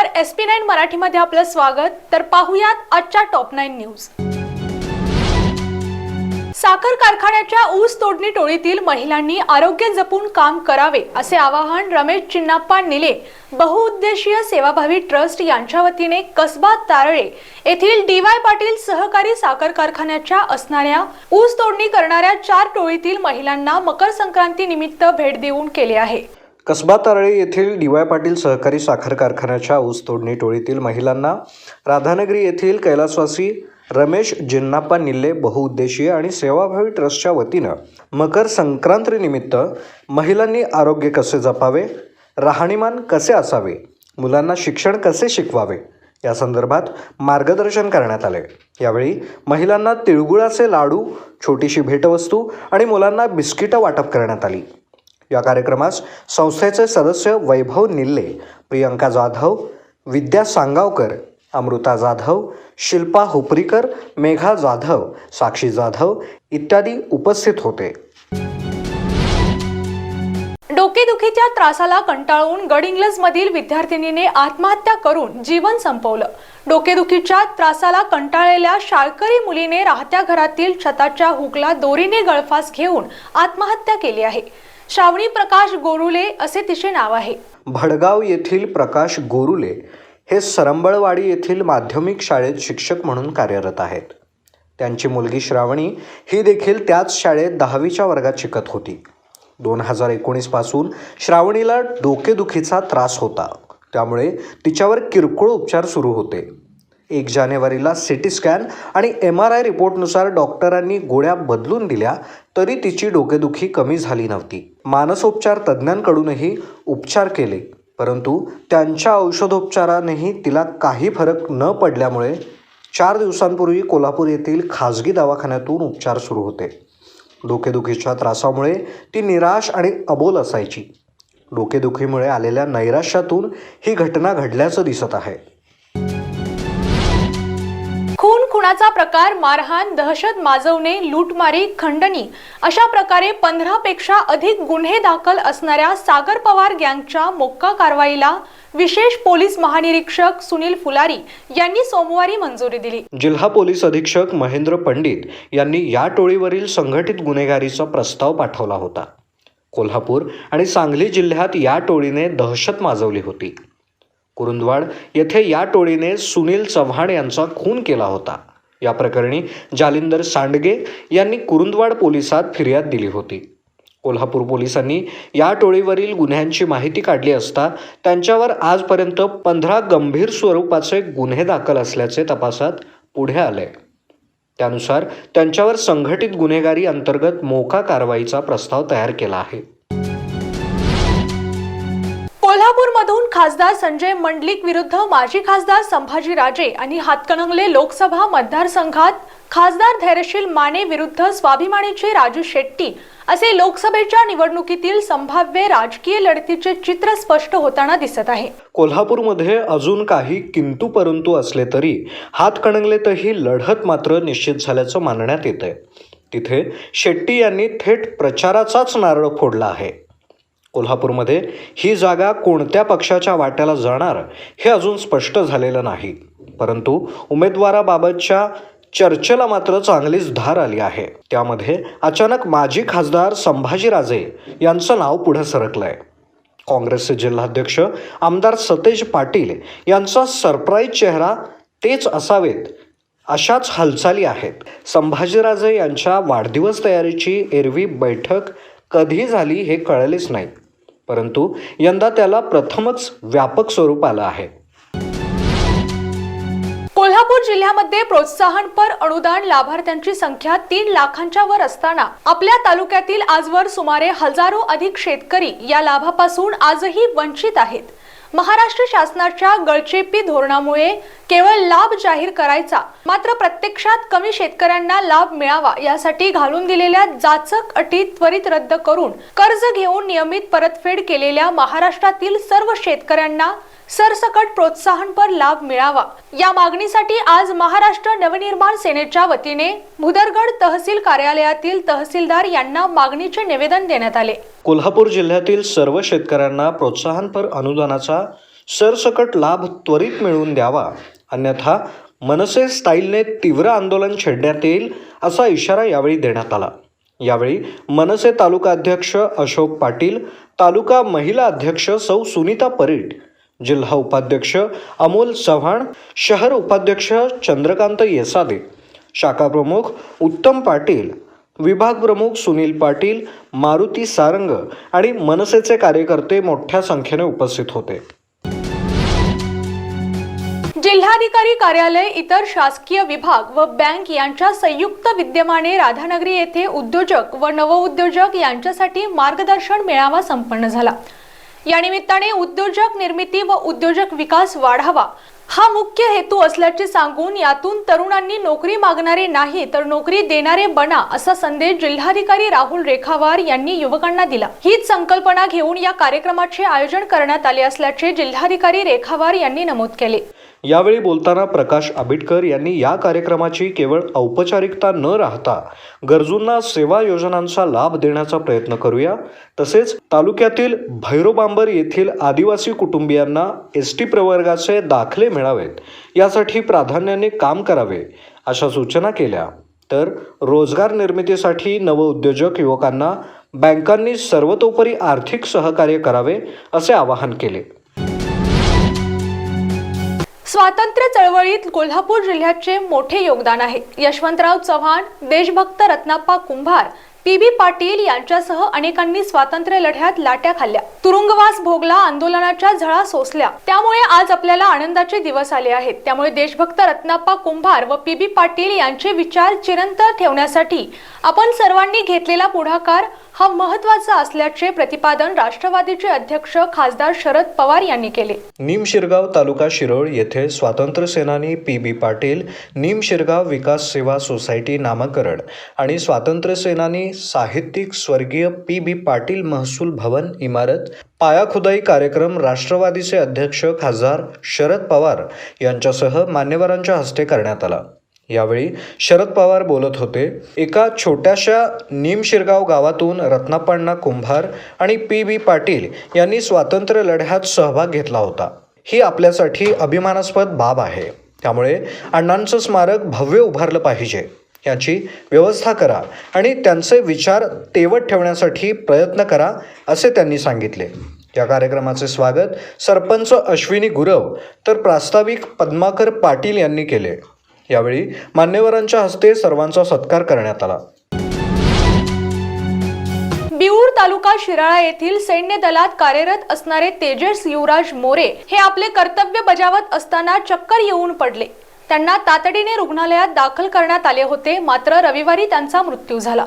नमस्कार. S P nine मराठीमध्ये आपलं स्वागत. तर पाहुयात आजच्या टॉप नाईन न्यूज साखर कारखान्याच्या ऊस तोडणी टोळीतील महिलांनी आरोग्य जपून काम करावे असे आवाहन रमेश चिन्नाप्पा निले बहुउद्देशीय सेवाभावी ट्रस्ट यांच्या वतीने कसबा तारळे येथील डी वाय पाटील सहकारी साखर कारखान्याच्या असणाऱ्या ऊस तोडणी करणाऱ्या चार टोळीतील महिलांना मकर संक्रांती निमित्त भेट देऊन केले आहे. कसबा तारळे येथील डी वाय पाटील सहकारी साखर कारखान्याच्या ऊस तोडणी टोळीतील महिलांना राधानगरी येथील कैलासवासी रमेश जिन्नाप्पा निल्ले बहुउद्देशीय आणि सेवाभावी ट्रस्टच्या वतीनं मकर संक्रांतीनिमित्त महिलांनी आरोग्य कसे जपावे राहणीमान कसे असावे मुलांना शिक्षण कसे शिकवावे या संदर्भात मार्गदर्शन करण्यात आले. यावेळी महिलांना तिळगुळाचे लाडू छोटीशी भेटवस्तू आणि मुलांना बिस्किटं वाटप करण्यात आली. या कार्यक्रमास संस्थेचे सदस्य वैभव निल्ले प्रियंका जाधव विद्या सांगावकर अमृता जाधव शिल्पा हुपरीकर मेघा जाधव साक्षी जाधव इत्यादी उपस्थित होते. डोकेदुखीच्या त्रासाला कंटाळून गडिंग्लजमधील विद्यार्थिनीने आत्महत्या करून जीवन संपवलं. डोकेदुखीच्या त्रासाला कंटाळलेल्या शाळकरी मुलीने राहत्या घरातील छताच्या हुकला दोरीने गळफास घेऊन आत्महत्या केली आहे. श्रावणी प्रकाश गोरुले असे तिचे नाव आहे. भडगाव येथील प्रकाश गोरुले हे सरंबळवाडी येथील माध्यमिक शाळेत शिक्षक म्हणून कार्यरत आहेत. त्यांची मुलगी श्रावणी ही देखील त्याच शाळेत दहावीच्या वर्गात शिकत होती. दोन हजार एकोणीसपासून श्रावणीला डोकेदुखीचा त्रास होता. त्यामुळे तिच्यावर किरकोळ उपचार सुरू होते. एक जानेवारीला सी टी स्कॅन आणि एम आर आय रिपोर्टनुसार डॉक्टरांनी गोळ्या बदलून दिल्या तरी तिची डोकेदुखी कमी झाली नव्हती. मानसोपचार तज्ज्ञांकडूनही उपचार केले परंतु त्यांच्या औषधोपचारानेही तिला काही फरक न पडल्यामुळे चार दिवसांपूर्वी कोल्हापूर येथील खाजगी दवाखान्यातून उपचार सुरू होते. डोकेदुखीच्या त्रासामुळे ती निराश आणि अबोल असायची. डोकेदुखीमुळे आलेल्या नैराश्यातून ही घटना घडल्याचं दिसत आहे. खुणाचा प्रकार मारहाण दहशत माजवणे लूटमारी खंडणी अशा प्रकारे पंधरा पेक्षा अधिक गुन्हे दाखल असणाऱ्या सागर पवार गँगच्या मोक्का कारवाईला विशेष पोलीस महानिरीक्षक सुनील फुलारी यांनी सोमवारी मंजुरी दिली. जिल्हा पोलीस अधीक्षक महेंद्र पंडित यांनी या टोळीवरील संघटित गुन्हेगारीचा प्रस्ताव पाठवला होता. कोल्हापूर आणि सांगली जिल्ह्यात या टोळीने दहशत माजवली होती. कुरुंदवाड येथे या टोळीने सुनील चव्हाण यांचा खून केला होता. या प्रकरणी जालिंदर सांडगे यांनी कुरुंदवाड पोलिसात फिर्याद दिली होती. कोल्हापूर पोलिसांनी या टोळीवरील गुन्ह्यांची माहिती काढली असता त्यांच्यावर आजपर्यंत पंधरा गंभीर स्वरूपाचे गुन्हे दाखल असल्याचे तपासात पुढे आले. त्यानुसार त्यांच्यावर संघटित गुन्हेगारी अंतर्गत मोका कारवाईचा प्रस्ताव तयार केला आहे. कोल्हापूरमधून खासदार संजय मंडलिक विरुद्ध माजी खासदार संभाजी राजे आणि हातकणंगले लोकसभा मतदारसंघात खासदार धैर्यशील माने विरुद्ध स्वाभिमानीचे राजू शेट्टी असे लोकसभेच्या निवडणुकीतील संभाव्य राजकीय लढतीचे चित्र स्पष्ट होताना दिसत आहे. कोल्हापूरमध्ये अजून काही किंतू परंतु असले तरी हातकणंगलेतही लढत मात्र निश्चित झाल्याचं मानण्यात येत आहे तिथे शेट्टी यांनी थेट प्रचाराचाच नारळ फोडला आहे. कोल्हापूरमध्ये ही जागा कोणत्या पक्षाच्या वाट्याला जाणार हे अजून स्पष्ट झालेलं नाही. परंतु उमेदवाराबाबतच्या चर्चेला मात्र चांगलीच धार आली आहे. त्यामध्ये अचानक माजी खासदार संभाजीराजे यांचं नाव पुढे सरकलंय. काँग्रेसचे जिल्हाध्यक्ष आमदार सतेज पाटील यांचा सरप्राईज चेहरा तेच असावेत अशाच हालचाली आहेत. संभाजीराजे यांच्या वाढदिवस तयारीची एरवी बैठक कधी झाली हे कळलेच नाही. परंतु यंदा त्याला प्रथमच व्यापक स्वरूप आलं आहे. कोल्हापूर जिल्ह्यामध्ये प्रोत्साहनपर अनुदान लाभार्थ्यांची संख्या तीन लाखांच्या वर असताना आपल्या तालुक्यातील आजवर सुमारे हजारो अधिक शेतकरी या लाभापासून आजही वंचित आहेत. महाराष्ट्र शासनाच्या गळचेपी धोरणामुळे केवळ लाभ जाहीर करायचा मात्र प्रत्यक्षात कमी शेतकऱ्यांना लाभ मिळावा यासाठी घालून दिलेल्या जाचक अटी त्वरित रद्द करून कर्ज घेऊन नियमित परतफेड केलेल्या महाराष्ट्रातील सर्व शेतकऱ्यांना सरसकट प्रोत्साहनपर लाभ मिळावा. या मागणीसाठी आज महाराष्ट्र नवनिर्माण सेनेच्या वतीने भुदरगड तहसील कार्यालयातील तहसीलदार यांना मागणीचे निवेदन देण्यात आले. कोल्हापूर जिल्ह्यातील सर्व शेतकऱ्यांना प्रोत्साहनपर अनुदानाचा सरसकट लाभ त्वरित मिळवून द्यावा. अन्यथा मनसे स्टाईलने तीव्र आंदोलन छेडण्यात येईल असा इशारा यावेळी देण्यात आला. यावेळी मनसे तालुका अध्यक्ष अशोक पाटील तालुका महिला अध्यक्ष सौ सुनीता परीट जिल्हा उपाध्यक्ष अमोल चव्हाण शहर उपाध्यक्ष चंद्रकांत येसादे शाखा प्रमुख उत्तम पाटील विभाग प्रमुख सुनील पाटील मारुती सारंग आणि मनसेचे कार्यकर्ते मोठ्या संख्येने उपस्थित होते. जिल्हाधिकारी कार्यालय इतर शासकीय विभाग व बँक यांच्या संयुक्त विद्यमाने राधानगरी येथे उद्योजक व नवउद्योजक यांच्यासाठी मार्गदर्शन मेळावा संपन्न झाला. या निमित्ताने उद्योजक निर्मिती व उद्योजक विकास वाढावा हा मुख्य हेतू असल्याचे सांगून यातून तरुणांनी नोकरी मागणारे नाही तर नोकरी देणारे बना असा संदेश जिल्हाधिकारी राहुल रेखावार यांनी युवकांना दिला. हीच संकल्पना घेऊन या कार्यक्रमाचे आयोजन करण्यात आले असल्याचे जिल्हाधिकारी रेखावार यांनी नमूद केले. यावेळी बोलताना प्रकाश आबिटकर यांनी या कार्यक्रमाची केवळ औपचारिकता न राहता गरजूंना सेवा योजनांचा लाभ देण्याचा प्रयत्न करूया. तसेच तालुक्यातील भैरोबांबर येथील आदिवासी कुटुंबियांना एस टी प्रवर्गाचे दाखले मिळावेत. यासाठी प्राधान्याने काम करावे अशा सूचना केल्या. तर रोजगार निर्मितीसाठी नवउद्योजक युवकांना बँकांनी सर्वतोपरी आर्थिक सहकार्य करावे असे आवाहन केले. स्वातंत्र्य चळवळीत कोल्हापूर जिल्ह्याचे मोठे योगदान आहे. यशवंतराव चव्हाण देशभक्त रत्नाप्पा कुंभार पी बी पाटील यांच्यासह अनेकांनी स्वातंत्र्य लढ्यात लाट्या खाल्ल्या. तुरुंगवास भोगला आंदोलनाच्या झळा सोसल्या. त्यामुळे आज आपल्याला आनंदाचे दिवस आले आहेत. त्यामुळे देशभक्त रत्नाप्पा कुंभार व पी बी पाटील यांचे विचार चिरंतर ठेवण्यासाठी आपण सर्वांनी घेतलेला पुढाकार हा महत्त्वाचा असल्याचे प्रतिपादन राष्ट्रवादीचे अध्यक्ष खासदार शरद पवार यांनी केले. निम शिरगाव तालुका शिरोळ येथे स्वातंत्र्य सेनानी पी बी पाटील निम शिरगाव विकास सेवा सोसायटी नामकरण आणि स्वातंत्र्य सेनानी साहित्यिक स्वर्गीय पी बी पाटील महसूल भवन इमारत पायाखुदाई कार्यक्रम राष्ट्रवादीचे अध्यक्ष खासदार शरद पवार यांच्यासह मान्यवरांच्या हस्ते करण्यात आला. यावेळी शरद पवार बोलत होते एका छोट्याशा निमशिरगाव गावातून रत्नापण्णा कुंभार आणि पी बी पाटील यांनी स्वातंत्र्य लढ्यात सहभाग घेतला होता. ही आपल्यासाठी अभिमानास्पद बाब आहे. त्यामुळे अण्णांचं स्मारक भव्य उभारलं पाहिजे. याची व्यवस्था करा आणि त्यांचे विचार तेवत ठेवण्यासाठी प्रयत्न करा असे त्यांनी सांगितले. या कार्यक्रमाचे स्वागत सरपंच अश्विनी गुरव तर प्रास्ताविक पद्माकर पाटील यांनी केले. यावेळी मान्यवरांच्या हस्ते सर्वांचा सत्कार करण्यात आला. बिऊर तालुका शिराळा येथील सैन्य दलात कार्यरत असणारे तेजस युवराज मोरे हे आपले कर्तव्य बजावत असताना चक्कर येऊन पडले. त्यांना तातडीने रुग्णालयात दाखल करण्यात आले होते. मात्र रविवारी त्यांचा मृत्यू झाला.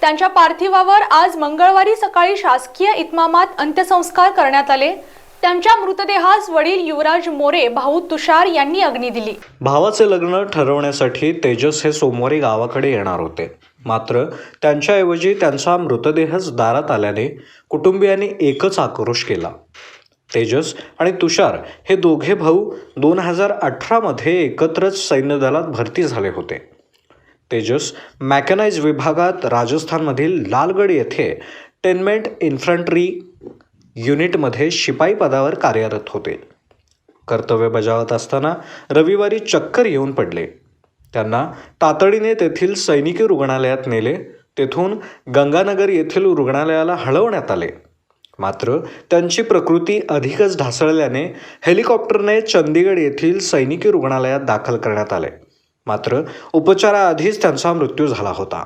त्यांच्या पार्थिवावर आज मंगळवारी सकाळी शासकीय इतमामात अंत्यसंस्कार करण्यात आले. त्यांच्या मृतदेहास वडील युवराज मोरे भाऊ तुषार यांनी अग्नी दिली. भावाचे लग्न ठरवण्यासाठी तेजस हे सोमवारी गावाकडे येणार होते. मात्र त्यांच्याऐवजी त्यांचा मृतदेहच दारात आल्याने कुटुंबियांनी एकच आक्रोश केला. तेजस आणि तुषार हे दोघे भाऊ दोन हजार अठरामध्ये एकत्रच सैन्य दलात भरती झाले होते. तेजस मॅकनाइज विभागात राजस्थानमधील लालगड येथे टेनमेंट इन्फंट्री युनिटमध्ये शिपाई पदावर कार्यरत होते. कर्तव्य बजावत असताना रविवारी चक्कर येऊन पडले. त्यांना तातडीने तेथील सैनिकी रुग्णालयात नेले. तेथून गंगानगर येथील रुग्णालयाला हलवण्यात आले. मात्र त्यांची प्रकृती अधिकच ढासळल्याने हेलिकॉप्टरने चंदीगड येथील सैनिकी रुग्णालयात दाखल करण्यात आले. मात्र उपचाराआधीच त्यांचा मृत्यू झाला होता.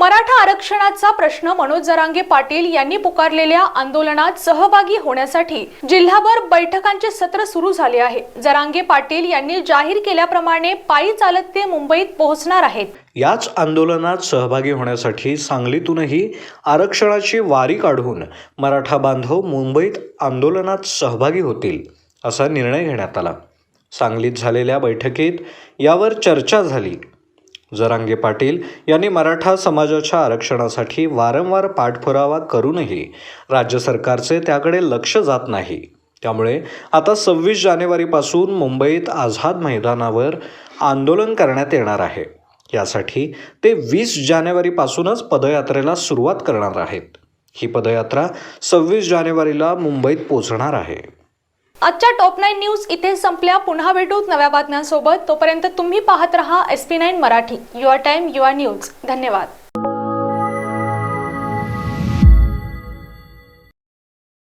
मराठा आरक्षणाचा प्रश्न मनोज जरांगे पाटील यांनी पुकारलेल्या आंदोलनात सहभागी होण्यासाठी जिल्हाभर बैठकांचे सत्र सुरू झाले आहे. जरांगे पाटील यांनी जाहीर केल्याप्रमाणे पायी चालत ते मुंबईत पोहोचणार आहेत. याच आंदोलनात सहभागी होण्यासाठी सांगलीतूनही आरक्षणाची वारी काढून मराठा बांधव मुंबईत आंदोलनात सहभागी होतील असा निर्णय घेण्यात आला. सांगलीत झालेल्या बैठकीत यावर चर्चा झाली. जरांगे पाटील यांनी मराठा समाजाच्या आरक्षणासाठी वारंवार पाठपुरावा करूनही राज्य सरकारचे त्याकडे लक्ष जात नाही. त्यामुळे आता सव्वीस जानेवारीपासून मुंबईत आझाद मैदानावर आंदोलन करण्यात येणार आहे. यासाठी ते वीस जानेवारीपासूनच पदयात्रेला सुरुवात करणार आहेत. ही पदयात्रा सव्वीस जानेवारीला मुंबईत पोहोचणार आहे. आजच्या टॉप नाईन न्यूज इथे संपल्या. पुन्हा भेटूत नव्या बातम्यांसोबत. तोपर्यंत तुम्ही पाहत रहा S P nine Marathi. Your time your news. धन्यवाद.